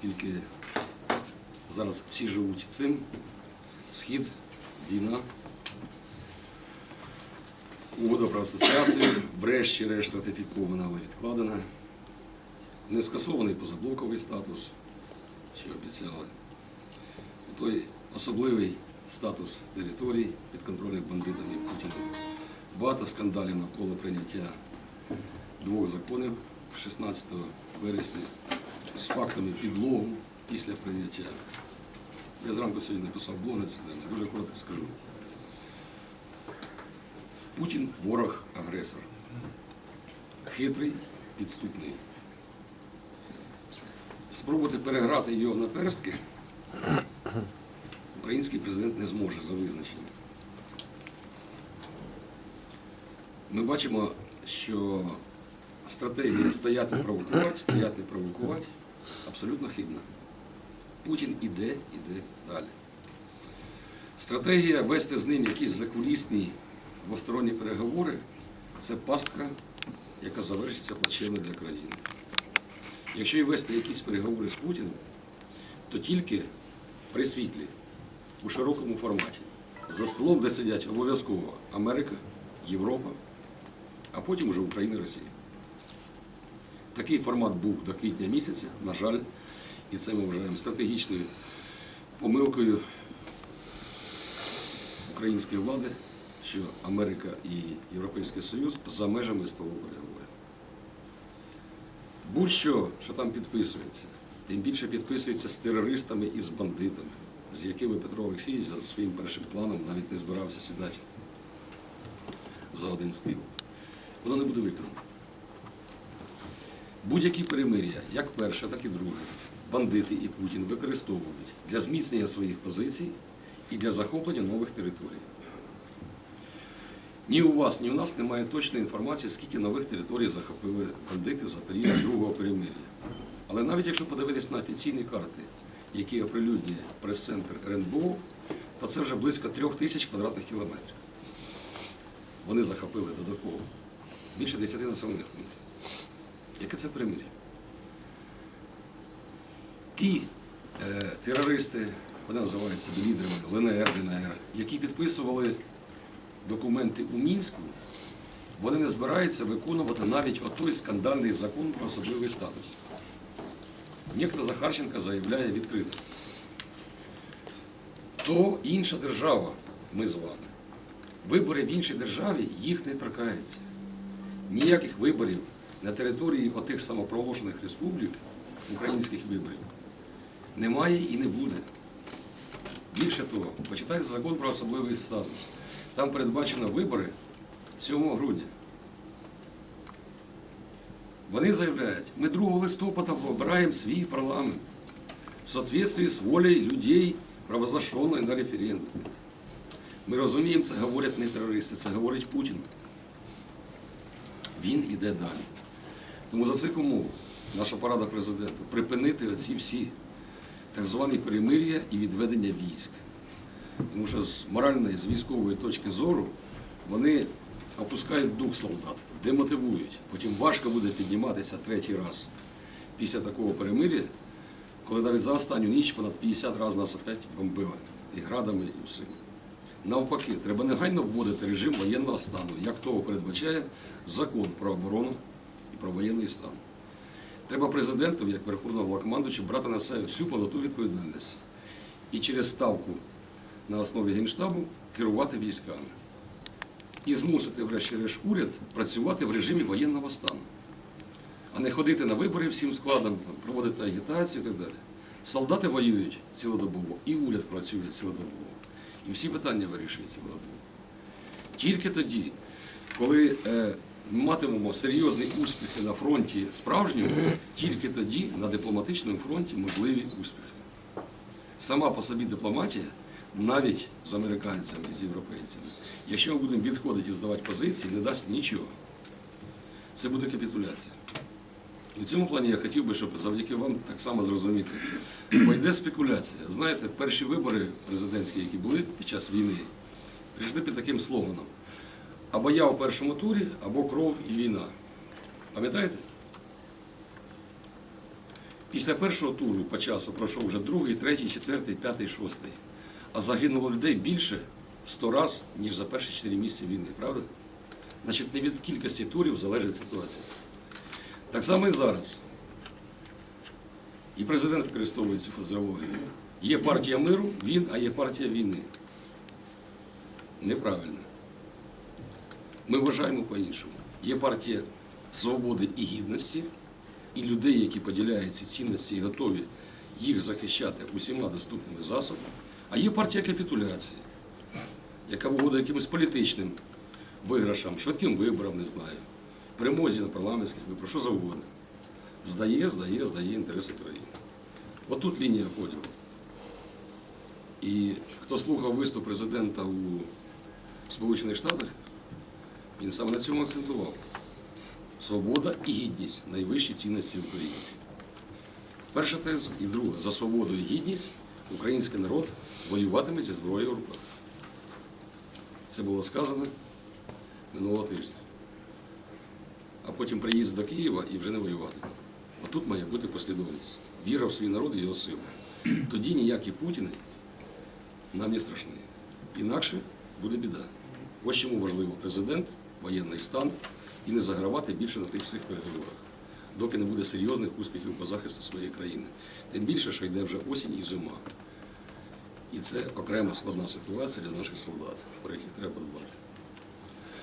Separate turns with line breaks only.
оскільки зараз всі живуть цим. Схід, війна. Угода про асоціацію, врешті-решт ратифікована, але відкладена. Не скасований позаблоковий статус, що обіцяли. Той особливий статус територій підконтрольних бандитами Путіна. Багато скандалів навколо прийняття двох законів 16 вересня з фактами підлогу після прийняття. Я зранку сьогодні написав блог на цю тему, дуже коротко скажу. Путін ворог агресор. Хитрий, підступний. Спробувати переграти його на перстки український президент не зможе за визначенням. Ми бачимо, що стратегія стояти провокувати, стояти провокувати абсолютно хибна. Путін іде, іде далі. Стратегія вести з ним якісь закулісні двосторонні переговори це пастка, яка завершиться плачевно для країни. Якщо і вести якісь переговори з Путіним, то тільки при світлі, у широкому форматі. За столом, де сидять обов'язково Америка, Європа, а потім уже Україна і Росія. Такий формат був до квітня місяця, на жаль, і це ми вважаємо стратегічною помилкою української влади, що Америка і Європейський Союз за межами столу переговорів. Будь-що, що там підписується, тим більше підписується з терористами і з бандитами, з якими Петро Олексійович за своїм першим планом навіть не збирався сідати за один стіл. Воно не буде виконано. Будь-які перемир'я, як перше, так і друге, бандити і Путін використовують для зміцнення своїх позицій і для захоплення нових територій. Ні у вас, ні у нас немає точної інформації, скільки нових територій захопили бандити за період другого перемир'я. Але навіть якщо подивитись на офіційні карти, які оприлюднює прес-центр РНБО, то це вже близько трьох тисяч квадратних кілометрів. Вони захопили додатково більше 10 населених пунктів. Яке це примір'я? Ті е, терористи, вони називають себе лідерами ЛНР, ДНР, які підписували документи у Мінську, вони не збираються виконувати навіть отой скандальний закон про особливий статус. Нєкто Захарченка заявляє відкрито. То інша держава, ми з вами. Вибори в іншій державі їх не торкаються. Ніяких виборів на території отих самопроголошених республік, українських виборів, немає і не буде. Більше того, почитайте закон про особливий статус. Там передбачено вибори 7 грудня. Вони заявляють, ми 2 листопада обираємо свій парламент в соответствии з волею людей, провозглашеної на референдумі. Ми розуміємо, це говорять не терористи, це говорить Путін. Він іде далі. Тому за цих умов наша порада президенту припинити оці всі так звані перемир'я і відведення військ. Тому що з моральної, з військової точки зору вони опускають дух солдат, демотивують. Потім важко буде підніматися третій раз після такого перемир'я, коли навіть за останню ніч понад 50 разів нас опять бомбили і градами, і всім. Навпаки, треба негайно вводити режим воєнного стану, як того передбачає закон про оборону про воєнний стан. Треба президенту, як Верховного Головнокомандуюча, брати на себе всю повноту відповідальність і через ставку на основі Генштабу керувати військами. І змусити, врешті-решт, уряд працювати в режимі воєнного стану, а не ходити на вибори всім складом, там, проводити агітацію і так далі. Солдати воюють цілодобово, і уряд працює цілодобово. І всі питання вирішують цілодобово. Тільки тоді, коли е, матимемо серйозні успіхи на фронті справжньому, тільки тоді на дипломатичному фронті можливі успіхи. Сама по собі дипломатія, навіть з американцями і з європейцями, якщо ми будемо відходити і здавати позиції, не дасть нічого. Це буде капітуляція. І в цьому плані я хотів би, щоб завдяки вам так само зрозуміти, бо йде спекуляція. Знаєте, перші вибори президентські, які були під час війни, прийшли під таким слоганом. Або я в першому турі, або кров і війна. Пам'ятаєте? Після першого туру по часу пройшов вже другий, третій, четвертий, п'ятий, шостий. А загинуло людей більше в 100 разів, ніж за перші 4 місяці війни, правда? Значить, не від кількості турів залежить ситуація. Так само і зараз. І президент використовує цю фразеологію. Є партія миру, він, а є партія війни. Неправильно. Ми вважаємо по-іншому. Є партія свободи і гідності, і людей, які поділяють ці цінності і готові їх захищати усіма доступними засобами. А є партія капітуляції, яка вигода якимось політичним виграшам, швидким виборам, не знаю, перемозі на парламентських виборах, що завгодно. Здає, здає, здає інтереси країни. Отут лінія поділу. І хто слухав виступ президента у Сполучених Штатах, він саме на цьому акцентував. Свобода і гідність найвищі цінності українців. Перша теза і друга. За свободу і гідність український народ воюватиме зі зброєю в руках. Це було сказано минулого тижня. А потім приїзд до Києва і вже не воюватиме. Отут має бути послідовність. Віра в свій народ і його силу. Тоді ніякі Путіни нам не страшні. Інакше буде біда. Ось чому важливо президент, воєнний стан і не загравати більше на тих всіх переговорах, доки не буде серйозних успіхів по захисту своєї країни. Тим більше, що йде вже осінь і зима. І це окрема складна ситуація для наших солдат, про яких треба подбати.